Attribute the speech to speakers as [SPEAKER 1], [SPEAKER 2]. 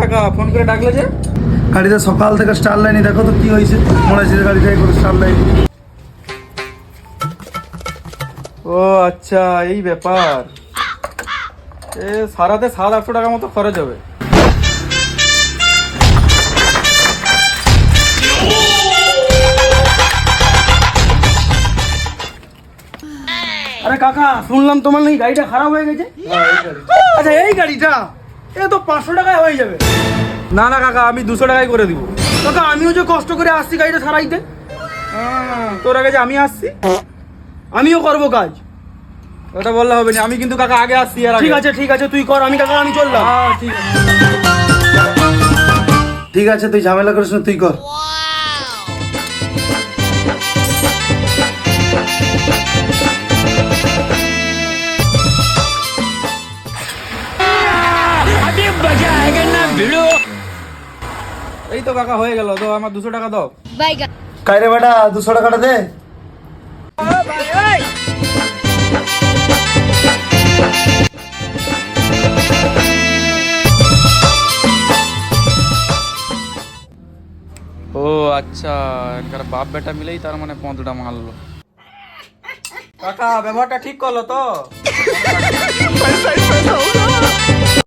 [SPEAKER 1] কাকা? ফোন করে ডাকলে যে।
[SPEAKER 2] গাড়িতে সকাল থেকে স্টার লাইনি দেখো তো কি হয়েছে। মনে হচ্ছে যে গাড়িটাই করে স্টার লাইন।
[SPEAKER 1] ও আচ্ছা এই ব্যাপার। এ সারাতে সাত আটশো টাকা মতো খরচ হবে।
[SPEAKER 2] আরে কাকা শুনলাম তোমার নাকি গাড়িটা খারাপ হয়ে গেছে। আচ্ছা এই গাড়িটা। এ তো পাঁচশো টাকায় হয়ে যাবে।
[SPEAKER 1] না না কাকা আমি দুশো টাকায় করে দিব।
[SPEAKER 2] কাকা আমিও যে কষ্ট করে আসছি গাড়িটা সারাইতে?
[SPEAKER 1] হ্যাঁ, তোর আগে যে আমি আসছি
[SPEAKER 2] আমিও করব কাজ।
[SPEAKER 1] ওটা বললে হবে না আমি কিন্তু কাকা আগে আসছি আর
[SPEAKER 2] ঠিক আছে ঠিক আছে তুই কর আমি কাকা আমি চললাম।
[SPEAKER 1] হ্যাঁ ঠিক
[SPEAKER 2] ঠিক আছে তুই ঝামেলা করিস না তুই কর।
[SPEAKER 1] এই তো কাকা হয়ে গেল তো আমার দুশো টাকা দাও।
[SPEAKER 2] কাইরে বেটা দুশো টাকাটা দে।
[SPEAKER 1] ও আচ্ছা এনকার বাপ বেটা মিলেই তার মানে পঁদটা মারলো। কাকা ব্যবহারটা ঠিক করল তো?